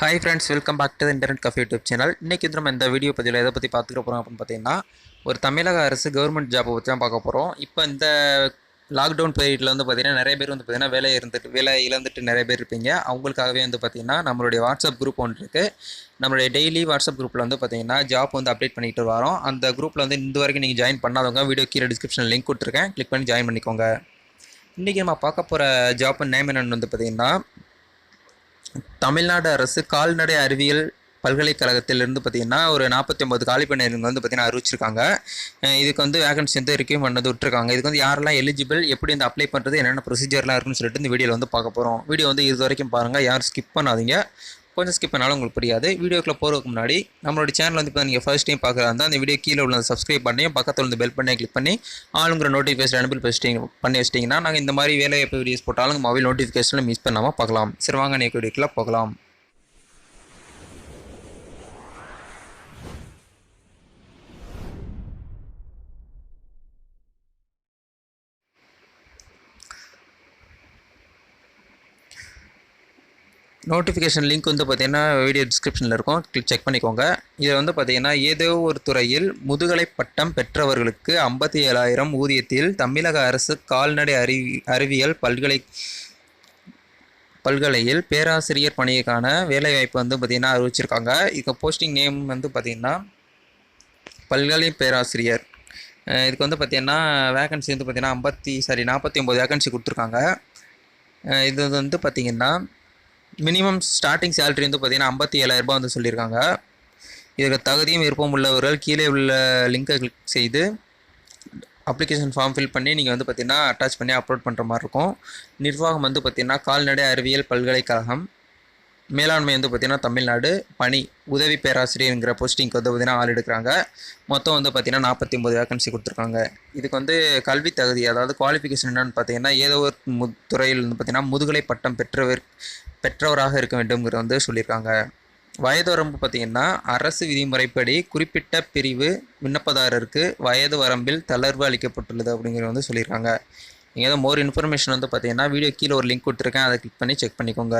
Hi friends welcome back to internet cafe YouTube channel இன்றைக்கி வந்து நம்ம இந்த வீடியோ பதிவில் எதை பற்றி பார்த்துக்க போகிறோம் அப்படின்னு பார்த்தீங்கன்னா ஒரு தமிழக அரசு கவர்மெண்ட் ஜாப்பை பற்றி தான் பார்க்க போகிறோம் இப்போ இந்த லாக்டவுன் பீரியடில் வந்து பார்த்திங்கன்னா நிறைய பேர் வந்து பார்த்திங்கன்னா வேலை இருந்துட்டு வேலை இழந்துட்டு நிறைய பேர் இருப்பீங்க. அவங்களுக்காகவே வந்து பார்த்திங்கன்னா நம்மளுடைய வாட்ஸ்அப் குரூப் ஒன்று இருக்குது நம்மளுடைய டெய்லி வாட்ஸ்அப் குரூப்பில் வந்து பார்த்திங்கன்னா ஜாப் வந்து அப்டேட் பண்ணிட்டு வரோம். அந்த குரூப்பில் வந்து இந்த வரைக்கும் நீங்கள் ஜாயின் பண்ணாதவங்க வீடியோ கீழே டிஸ்கிரிப்ஷனில் லிங்க் கொடுத்துருக்கேன். கிளிக் பண்ணி ஜாயின் பண்ணிக்கோங்க. இன்றைக்கி நம்ம பார்க்க போகிற ஜாப் நேம் என்னென்னு வந்து பார்த்திங்கன்னா தமிழ்நாடு அரசு கால்நடை அறிவியல் பல்கலைக்கழகத்திலிருந்து பார்த்தீங்கன்னா ஒரு நாற்பத்தி ஒம்பது காலி பணியிடங்கள் வந்து பார்த்தீங்கன்னா அறிவிச்சிருக்காங்க. இதுக்கு வந்து வேகன்சி வந்து ரிக்யூம் பண்ணது விட்டுருக்காங்க. இதுக்கு வந்து யாரெல்லாம் எலிஜிபிள் எப்படி இந்த அப்ளை பண்ணுறது என்னென்ன ப்ரொசீஜர்லாம் இருக்குன்னு சொல்லிட்டு இந்த வீடியோவில் வந்து பார்க்க போகிறோம் வீடியோ வந்து இது வரைக்கும் பாருங்கள் யாரும் ஸ்கிப் பண்ணாதீங்க. கொஞ்சம் ஸ்கிப் பண்ணாலும் உங்களுக்கு புரியாது. வீடியோக்குள்ள போகிறதுக்கு முன்னாடி நம்மளோட சேனல் வந்து இப்போ நீங்கள் ஃபர்ஸ்ட் டைம் பார்க்குறதா இருந்தால் அந்த வீடியோ கீழே உள்ள சப்ஸ்கிரைப் பண்ணி பக்கத்தில் வந்து பெல் பண்ணி கிளிக் பண்ணி ஆளுங்கிற நோட்டிஃபிகேஷன் அனுப்பி வச்சிட்டிங்க பண்ணி வச்சிட்டிங்கன்னா நாங்கள் இந்த மாதிரி வேலை எப்போ வீடியோஸ் போட்டாலும் மொபைல் நோட்டிஃபிகேஷனில் மிஸ் பண்ணாமல் பார்க்கலாம். சரி வாங்க நீ போகலாம். நோட்டிஃபிகேஷன் லிங்க் வந்து பார்த்திங்கன்னா வீடியோ டிஸ்கிரிப்ஷனில் இருக்கும். கிளிக் செக் பண்ணிக்கோங்க. இதில் வந்து பார்த்தீங்கன்னா ஏதோ ஒரு துறையில் முதுகலை பட்டம் பெற்றவர்களுக்கு ஐம்பத்தி ஏழாயிரம் ஊதியத்தில் தமிழக அரசு கால்நடை அறிவி அறிவியல் பல்கலை பல்கலையில் பேராசிரியர் பணிக்கான வேலைவாய்ப்பு வந்து பார்த்திங்கன்னா அறிவிச்சிருக்காங்க. இதுக்கு போஸ்டிங் நேம் வந்து பார்த்திங்கன்னா பல்கலை பேராசிரியர். இதுக்கு வந்து பார்த்திங்கன்னா வேகன்சி வந்து பார்த்திங்கன்னா ஐம்பத்தி சாரி நாற்பத்தி ஒம்பது வேகன்சி கொடுத்துருக்காங்க. இது வந்து பார்த்திங்கன்னா மினிமம் ஸ்டார்டிங் சேலரி வந்து பார்த்தீங்கன்னா ஐம்பத்தி ஏழாயிரரூபா வந்து சொல்லியிருக்காங்க. இதுக்கு தகுதியும் விருப்பம் உள்ளவர்கள் கீழே உள்ள லிங்கை கிளிக் செய்து அப்ளிகேஷன் ஃபார்ம் ஃபில் பண்ணி நீங்கள் வந்து பார்த்திங்கன்னா அட்டாச் பண்ணி அப்லோட் பண்ணுற மாதிரி இருக்கும். நிர்வாகம் வந்து பார்த்திங்கன்னா கால்நடை அறிவியல் பல்கலைக்கழகம் மேலாண்மை வந்து பார்த்தீங்கன்னா தமிழ்நாடு பணி உதவி பேராசிரியருங்கிற போஸ்டிங்க்கு வந்து பார்த்தீங்கன்னா ஆள் எடுக்கிறாங்க. மொத்தம் வந்து பார்த்தீங்கன்னா நாற்பத்தி ஒம்பது வேகன்சி கொடுத்துருக்காங்க. இதுக்கு வந்து கல்வி தகுதி அதாவது குவாலிஃபிகேஷன் என்னென்னு பார்த்தீங்கன்னா ஏதோ ஒரு மு துறையில் வந்து பார்த்தீங்கன்னா முதுகலை பட்டம் பெற்றவர் பெற்றவராக இருக்க வேண்டும்ங்கிறது வந்து சொல்லியிருக்காங்க. வயது வரம்பு பார்த்தீங்கன்னா அரசு விதிமுறைப்படி குறிப்பிட்ட பிரிவு விண்ணப்பதாரருக்கு வயது வரம்பில் தளர்வு அளிக்கப்பட்டுள்ளது அப்படிங்கிறது வந்து சொல்லியிருக்காங்க. நீங்கள் ஏதோ மோர் இன்ஃபர்மேஷன் வந்து பார்த்தீங்கன்னா வீடியோ கீழே ஒரு லிங்க் கொடுத்துருக்கேன். அதை கிளிக் பண்ணி செக் பண்ணிக்கோங்க.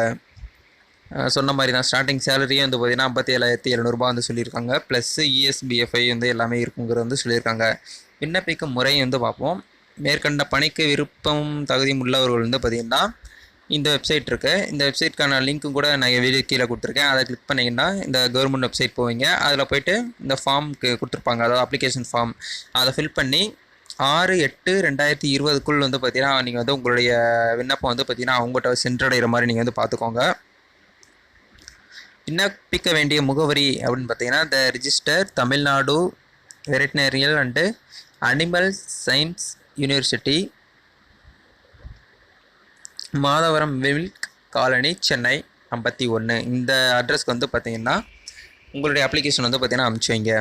சொன்ன மாதிரி தான். ஸ்டார்டிங் சேலரியே வந்து பார்த்தீங்கன்னா ஐம்பத்தி ஏழாயிரத்தி எழுநூறுபா வந்து சொல்லியிருக்காங்க. ப்ளஸ் இஎஸ்பிஎஃப்ஐ வந்து எல்லாமே இருக்குங்கிறது வந்து சொல்லியிருக்காங்க. விண்ணப்பிக்கும் முறையும் வந்து பார்ப்போம். மேற்கண்ட பணிக்கு விருப்பம் தகுதியும் உள்ளவர்கள் வந்து பார்த்திங்கன்னா இந்த வெப்சைட் இருக்குது இந்த வெப்சைட்க்கான லிங்க்கும் கூட நான் வீடியோ கீழே கொடுத்துருக்கேன். அதை கிளிக் பண்ணிங்கன்னா இந்த கவர்மெண்ட் வெப்சைட் போவீங்க. அதில் போயிட்டு இந்த ஃபார்முக்கு கொடுத்துருப்பாங்க. அதாவது அப்ளிகேஷன் ஃபார்ம் அதை ஃபில் பண்ணி ஆறு எட்டு ரெண்டாயிரத்தி இருபதுக்குள் வந்து பார்த்தீங்கன்னா நீங்கள் வந்து உங்களுடைய விண்ணப்பம் வந்து பார்த்தீங்கன்னா அவங்ககிட்ட சென்றடைகிற மாதிரி நீங்கள் வந்து பார்த்துக்கோங்க. விண்ணப்பிக்க வேண்டிய முகவரி அப்படின்னு பார்த்தீங்கன்னா the register Tamil Nadu veterinary and animal science university Madhavaram milk colony Chennai ஐம்பத்தி ஒன்று இந்த அட்ரஸ்க்கு வந்து பார்த்தீங்கன்னா உங்களுடைய அப்ளிகேஷன் வந்து பார்த்தீங்கன்னா அனுப்பிச்சி வைங்க.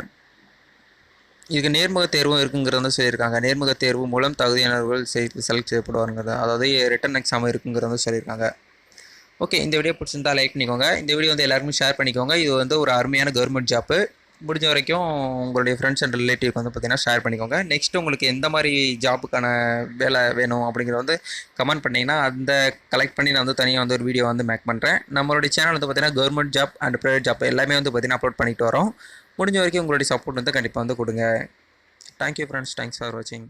இதுக்கு நேர்முக தேர்வும் இருக்குங்கிறது வந்து சொல்லியிருக்காங்க. நேர்முக தேர்வு மூலம் தகுதியானவர்கள் செலக்ட் செய்யப்படுவாருங்கிறது அதாவது ரிட்டன் எக்ஸாம் இருக்குங்கிறது வந்து சொல்லியிருக்காங்க. ஓகே இந்த வீடியோ பிடிச்சிருந்தா லைக் பண்ணிக்கோங்க. இந்த வீடியோ வந்து எல்லாருமே ஷேர் பண்ணிக்கோங்க. இது வந்து ஒரு அருமையான கவர்மெண்ட் ஜாப்பு முடிஞ்ச வரைக்கும் உங்களுடைய ஃப்ரெண்ட்ஸ் அண்ட் ரிலேட்டிவ்க்கு வந்து பார்த்தீங்கன்னா ஷேர் பண்ணிக்கோங்க. நெக்ஸ்ட் உங்களுக்கு எந்த மாதிரி ஜாப்புக்கான வேலை வேணும் அப்படிங்கிறத வந்து கமெண்ட் பண்ணிங்கன்னா அந்த கலெக்ட் பண்ணி நான் வந்து தனியாக வந்து ஒரு வீடியோ வந்து மேக் பண்ணுறேன் நம்மளுடைய சேனல் வந்து பார்த்தீங்கன்னா government job and private job எல்லாமே வந்து பார்த்தீங்கன்னா அப்லோட் பண்ணிட்டு வரோம். முடிஞ்ச வரைக்கும் உங்களுடைய சப்போர்ட் வந்து கண்டிப்பாக வந்து கொடுங்க. தேங்க்யூ ஃப்ரெண்ட்ஸ் தேங்க்ஸ் ஃபார் வாட்சிங்